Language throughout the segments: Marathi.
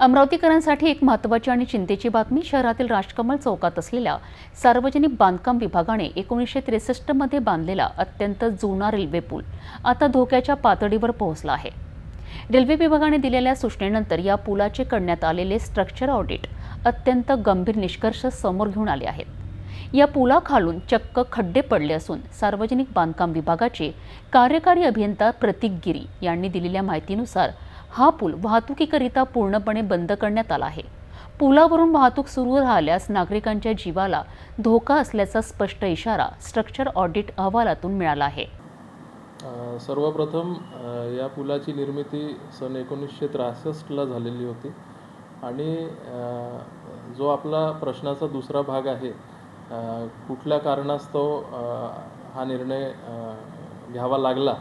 अमरावतीकरांसाठी एक महत्त्वाची आणि चिंतेची बातमी शहरातील राजकमल चौकात असलेल्या सार्वजनिक बांधकाम विभागाने एकोणीसशे त्रेसष्टमध्ये बांधलेला अत्यंत जुना रेल्वे पूल आता धोक्याच्या पातळीवर पोहोचला आहे. रेल्वे विभागाने दिलेल्या सूचनेनंतर या पुलाचे करण्यात आलेले स्ट्रक्चर ऑडिट अत्यंत गंभीर निष्कर्ष समोर घेऊन आले आहेत. या पुलाखालून चक्क खड्डे पडले असून सार्वजनिक बांधकाम विभागाचे कार्यकारी अभियंता प्रतीक गिरी यांनी दिलेल्या माहितीनुसार हा पूल वाहतुकीकरिता पूर्णपणे बंद करण्यात आला आहे. पुलावरून वाहतूक सुरू राहिल्यास नागरिकांच्या जीवाला धोका असल्याचा स्पष्ट इशारा स्ट्रक्चर ऑडिट अहवालातून मिळाला आहे. सर्वप्रथम या पुलाची निर्मिती सन एकोणीसशे त्रेसष्टला झालेली होती आणि जो आपला प्रश्नाचा दुसरा भाग आहे कुठल्या कारणास्तव हा निर्णय घ्यावा लागला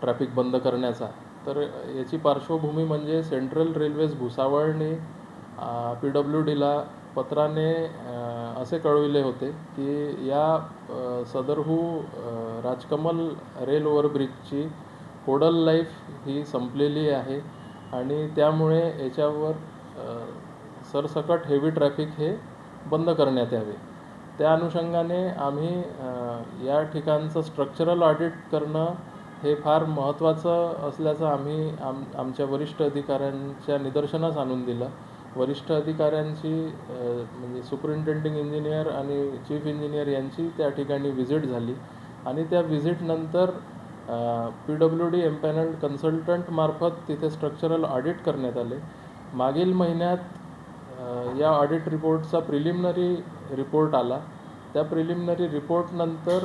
ट्रॅफिक बंद करण्याचा? तर याची पार्श्वभूमी म्हणजे सेंट्रल रेल्वेज भुसावळने पी डब्ल्यू डीला पत्राने असे कळविले होते की या सदरहू राजकमल रेल ओव्हरब्रिजची कोडल लाईफ ही संपलेली आहे आणि त्यामुळे याच्यावर सरसकट हेवी ट्रॅफिक हे बंद करण्यात यावे. त्या अनुषंगाने आम्ही या ठिकाणचं स्ट्रक्चरल ऑडिट करणं हे फार महत्त्वाचं असल्याचं आम्ही आम आमच्या वरिष्ठ अधिकाऱ्यांच्या निदर्शनास आणून दिलं. वरिष्ठ अधिकाऱ्यांची म्हणजे सुपरिंटेंडिंग इंजिनियर आणि चीफ इंजिनियर यांची त्या ठिकाणी व्हिजिट झाली. आणि त्या व्हिजिटनंतर पी डब्ल्यू डी एम्पॅनल कन्सल्टंटमार्फत तिथे स्ट्रक्चरल ऑडिट करण्यात आले. मागील महिन्यात या ऑडिट रिपोर्टचा प्रिलिमिनरी रिपोर्ट आला. त्या प्रिलिमिनरी रिपोर्टनंतर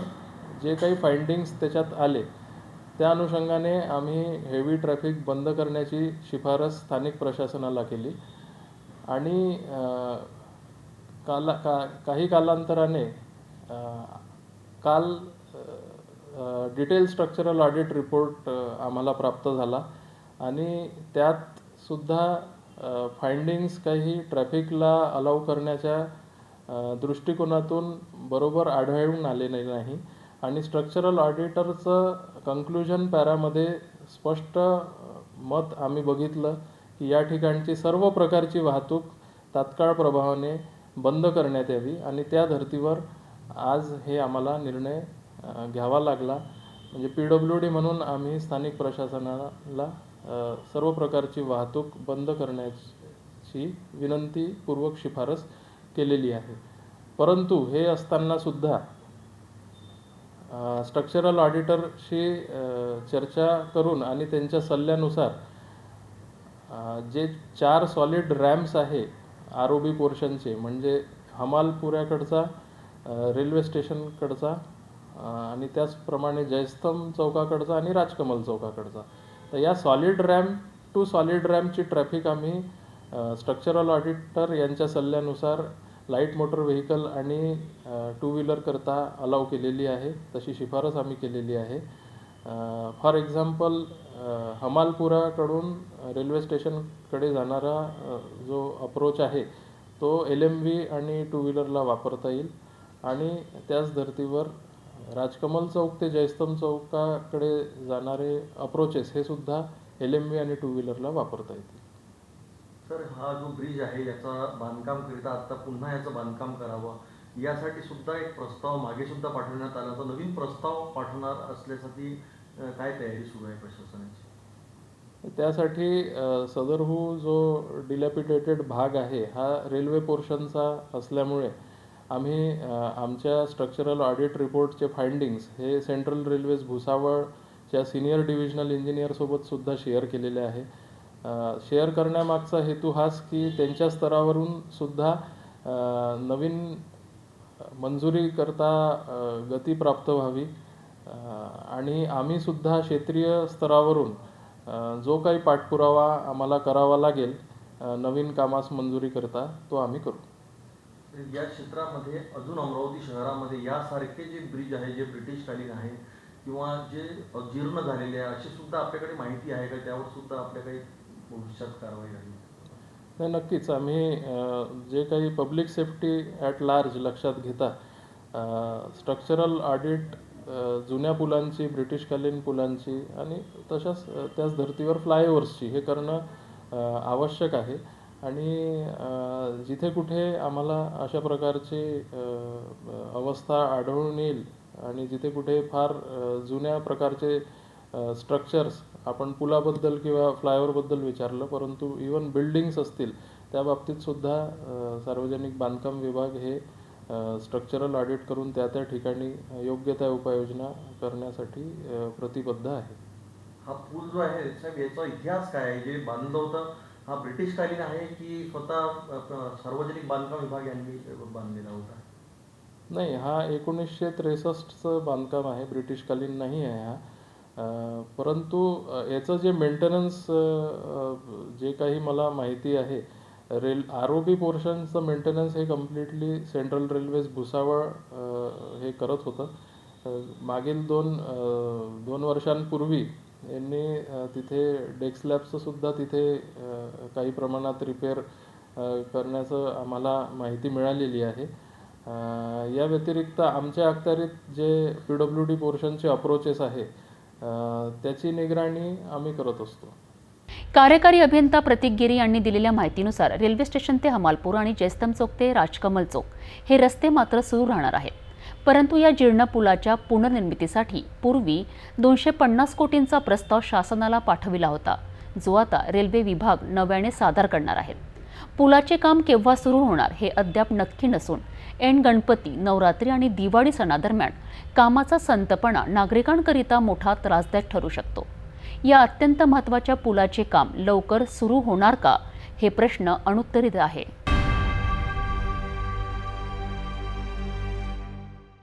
जे काही फाइंडिंग्स त्याच्यात आले त्या अनुषंगाने आम्ही हेवी ट्रॅफिक बंद करण्याची शिफारस स्थानिक प्रशासनाला केली. आणि काला का काही कालांतराने call detail structural audit report आम्हाला प्राप्त झाला. आणि त्यात सुद्धा फाइंडिंग्स काही ट्रॅफिकला अलाव करण्याच्या दृष्टिकोनातून बरोबर आढळून आलेले नाही. आणि स्ट्रक्चरल ऑडिटरचं कन्क्लुजन पॅरामध्ये स्पष्ट मत आम्ही बघितलं की या ठिकाणची सर्व प्रकारची वाहतूक तात्काळ प्रभावाने बंद करण्यात यावी आणि त्या धर्तीवर आज हे आम्हाला निर्णय घ्यावा लागला. म्हणजे पी डब्ल्यू डी म्हणून आम्ही स्थानिक प्रशासनाला सर्व प्रकारची वाहतूक बंद करण्याची विनंतीपूर्वक शिफारस केलेली आहे. परंतु हे असतानासुद्धा स्ट्रक्चरल ऑडिटरशी चर्चा करून आणि त्यांच्या सल्ल्यानुसार जे चार सॉलिड रॅम्प्स आहे आर ओ बी पोर्शनचे म्हणजे हमालपुऱ्याकडचा रेल्वे स्टेशनकडचा आणि त्याचप्रमाणे जयस्तंभ चौकाकडचा आणि राजकमल चौकाकडचा. तर या सॉलिड रॅम्प टू सॉलिड रॅम्पची ट्रॅफिक आम्ही स्ट्रक्चरल ऑडिटर यांच्या सल्ल्यानुसार लाइट मोटर व्हेकल आणि टू व्हीलरकरता अलाव केलेली आहे. तशी शिफारस आम्ही केलेली आहे. फॉर एक्झाम्पल हमालपुराकडून रेल्वे स्टेशनकडे जाणारा जो अप्रोच आहे तो एल एम व्ही आणि टू व्हीलरला वापरता येईल. आणि त्याच धर्तीवर राजकमल चौक ते जयस्तंभ चौकाकडे जाणारे अप्रोचेस हे सुद्धा एल एम व्ही आणि टू व्हीलरला वापरता येतील. सर हा जो ब्रिज आहे याचा बांधकाम करिता आता पुन्हा याचं बांधकाम करावं यासाठी सुद्धा एक प्रस्ताव मागे सुद्धा पाठवण्यात आला. तर नवीन प्रस्ताव पाठवणार असल्यासाठी काय तयारी सुरू आहे प्रशासनाची? त्यासाठी सदरहू जो डिलॅपिटेटेड भाग आहे हा रेल्वे पोर्शनचा असल्यामुळे आम्ही आमच्या स्ट्रक्चरल ऑडिट रिपोर्टचे फाइंडिंग्स हे सेंट्रल रेल्वेज भुसावळच्या सिनियर डिव्हिजनल इंजिनियरसोबत सुद्धा शेअर केलेले आहे. शेअर करण्यामागचा हेतू हाच की त्यांच्या स्तरावरून सुद्धा नवीन मंजुरीकरता गती प्राप्त व्हावी. आणि आम्ही सुद्धा क्षेत्रीय स्तरावरून जो काही पाठपुरावा आम्हाला करावा लागेल नवीन कामास मंजुरी करता तो आम्ही करू. या क्षेत्रामध्ये अजून अमरावती शहरामध्ये यासारखे जे ब्रिज आहे जे ब्रिटिशकालीन आहे किंवा जे जीर्ण झालेले आहे अशी सुद्धा आपल्याकडे माहिती आहे का? त्यावर सुद्धा आपल्या काही भविष्यात कारवाई झाली नाही नक्कीच. आम्ही जे काही पब्लिक सेफ्टी ॲट लार्ज लक्षात घेता स्ट्रक्चरल ऑडिट जुन्या पुलांची ब्रिटिशकालीन पुलांची आणि तशाच त्याच धर्तीवर फ्लायओव्हर्सची हे करणं आवश्यक आहे. आणि जिथे कुठे आम्हाला अशा प्रकारची अवस्था आढळून येईल आणि जिथे कुठे फार जुन्या प्रकारचे स्ट्रक्चर्स आपण पुलाबद्दल किंवा फ्लायओव्हरबद्दल विचारलं परंतु इवन बिल्डिंग्स असतील त्या बाबतीत सुद्धा अ, सार्वजनिक बांधकाम विभाग हे स्ट्रक्चरल ऑडिट करून त्या त्या ठिकाणी योग्य त्या उपाययोजना करण्यासाठी प्रतिबद्ध आहे. हा पूल जो आहे याचा इतिहास काय आहे? जे बांधलं होतं हा ब्रिटिशकालीन आहे की स्वतः सार्वजनिक बांधकाम विभाग यांनी बांधलेला होता? नाही हा एकोणीसशे त्रेसष्टचं बांधकाम आहे ब्रिटिशकालीन नाही आहे हा. परंतु याचं जे मेंटेनन्स जे काही मला माहिती आहे रेल आर ओ बी पोर्शनचं मेंटेनन्स हे कम्प्लिटली सेंट्रल रेल्वेज भुसावळ हे करत होतं. मागील दोन दोन वर्षांपूर्वी यांनी तिथे डेस्क तिथे काही प्रमाणात रिपेअर करण्याचं आम्हाला माहिती मिळालेली आहे. या व्यतिरिक्त आमच्या अखत्यारीत जे पी डब्ल्यू डी पोर्शनचे अप्रोचेस आहे त्याची निगराणी आम्ही करत असतो. कार्यकारी अभियंता प्रतीक गिरी यांनी दिलेल्या माहितीनुसार रेल्वे स्टेशन ते हमालपूर आणि जयस्तंभ चौक ते राजकमल चौक हे रस्ते मात्र सुरू राहणार आहेत. परंतु या जीर्ण पुलाच्या पुनर्निर्मितीसाठी पूर्वी दोनशे पन्नास कोटींचा प्रस्ताव शासनाला पाठविला होता जो आता रेल्वे विभाग नव्याने सादर करणार आहे. पुलाचे काम केव्हा सुरू होणार हे अद्याप नक्की नसून एन गणपती नवरात्री आणि दिवाळी सणादरम्यान कामाचा संतपणा नागरिकांकरिता मोठा त्रासदायक ठरू शकतो. या अत्यंत महत्त्वाच्या पुलाचे काम लवकर सुरू होणार का हे प्रश्न अनुत्तरित आहे.